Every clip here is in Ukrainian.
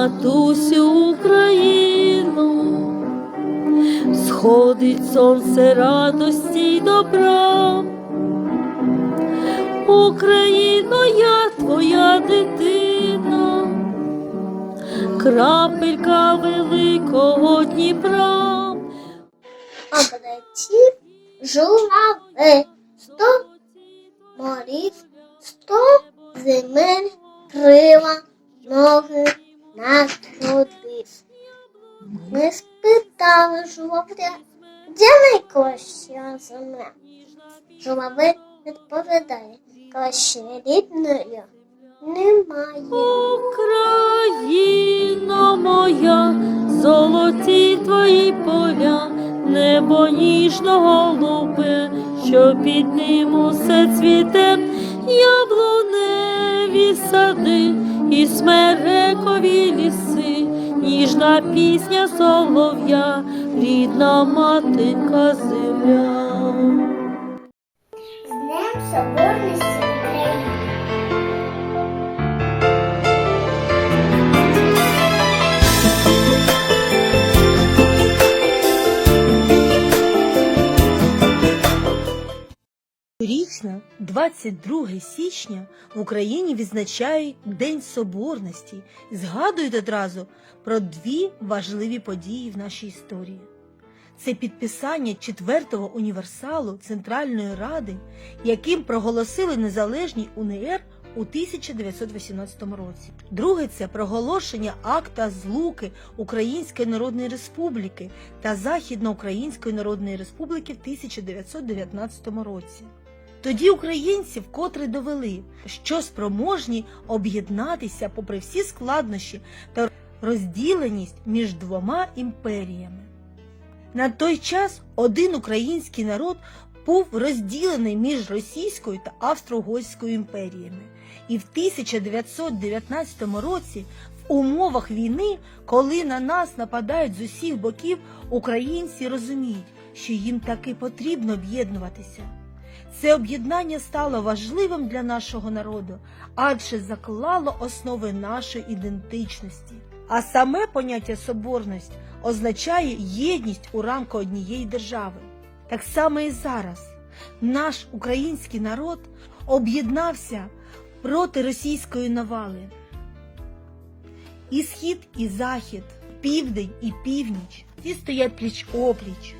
матусю Україну, сходить сонце радості й добра. Україно, я твоя дитина, крапелька великого Дніпра. облетів журавель, сто морів, сто земель, крила, ноги натрудив. Ми спитали журавля, де найкраща земля? Журавель відповідає, краще рідної немає. Україно моя, золоті твої поля, небо ніжно голубе, що під ним усе цвіте, яблуневі сади і смерекові ліси, ніжна пісня солов'я, рідна матинка земля. З Днем Соборності Річно 22 січня в Україні відзначають День Соборності і згадують одразу про дві важливі події в нашій історії. Це підписання четвертого універсалу Центральної Ради, яким проголосили незалежні УНР у 1918 році. Друге це проголошення акта злуки Української Народної Республіки та Західноукраїнської Народної Республіки в 1919 році. Тоді українці вкотре довели, що спроможні об'єднатися попри всі складнощі та розділеність між двома імперіями. На той час один український народ був розділений між Російською та Австро-Угорською імперіями. І в 1919 році, в умовах війни, коли на нас нападають з усіх боків, українці розуміють, що їм таки потрібно об'єднуватися. Це об'єднання стало важливим для нашого народу, адже заклало основи нашої ідентичності. А саме поняття соборність означає єдність у рамку однієї держави. Так само і зараз наш український народ об'єднався проти російської навали. І схід, і захід, південь і північ всі стоять пліч опліч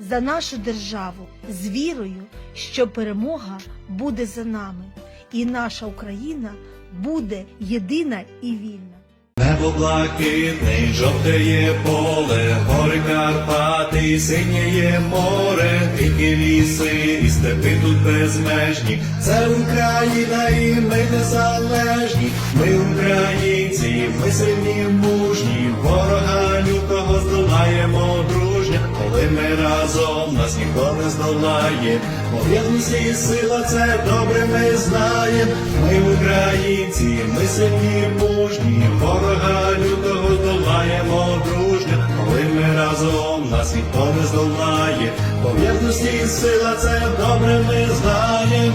за нашу державу з вірою, що перемога буде за нами, і наша Україна буде єдина і вільна. Небо блакитний, жовтеє поле, гори Карпати, синєє море, ріки ліси, і степи тут безмежні. Це Україна і ми незалежні. Ми українці, ми сильні, мужні, ворога лютого здолаємо дружня, коли ми разом нас ніхто не здолає. Об'єднаність і сила, це добре ми знаємо. Ми українці, ми сильні, мужні, ворога лютого здолаємо дружня, коли ми разом нас ніхто не здолає. Об'єднаність і сила, це добре ми знаємо.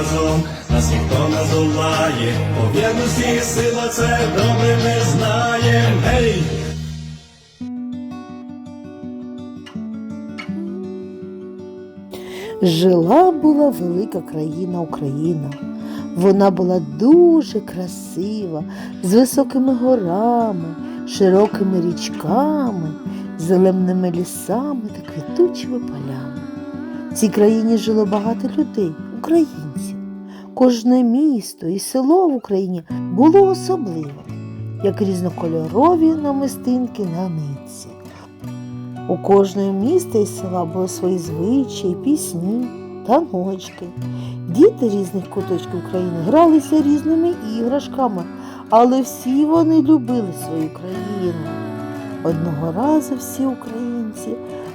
разом нас ніхто не здолає. І сила це добре ми знаємо. Гей! Жила була велика країна Україна. Вона була дуже красива, з високими горами, широкими річками, зеленими лісами та квітучими полями. В цій країні жило багато людей, українців. Кожне місто і село в Україні було особливе. як різнокольорові намистинки на нитці. У кожного міста і села були свої звичаї, пісні, таночки. Діти різних куточків країни гралися різними іграшками, але всі вони любили свою країну. Одного разу всі українці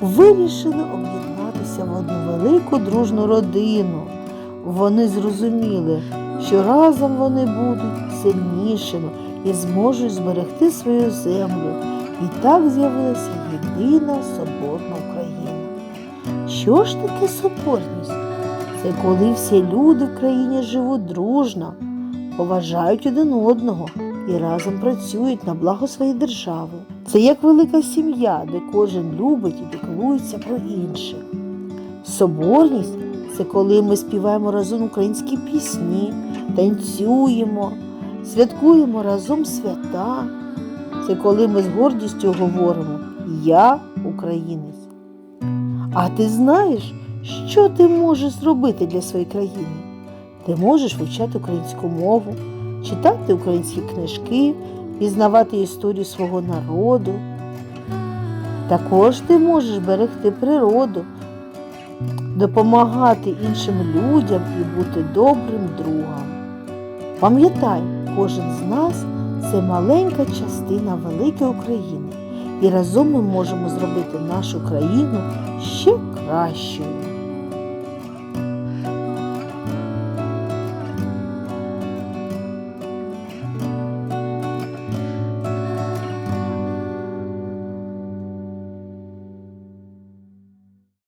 вирішили об'єднатися в одну велику дружну родину. Вони зрозуміли, що разом вони будуть сильнішими і зможуть зберегти свою землю. І так з'явилася єдина соборна Україна. Що ж таке соборність? Це коли всі люди в країні живуть дружно, поважають один одного і разом працюють на благо своєї держави. Це як велика сім'я, де кожен любить і піклується про інших. Соборність це коли ми співаємо разом українські пісні, танцюємо, святкуємо разом свята. Це коли ми з гордістю говоримо Я українець. А ти знаєш, що ти можеш зробити для своєї країни? Ти можеш вивчати українську мову, читати українські книжки, пізнавати історію свого народу. Також ти можеш берегти природу, допомагати іншим людям і бути добрим другом. Пам'ятай, кожен з нас це маленька частина великої України, і разом ми можемо зробити нашу країну ще кращою.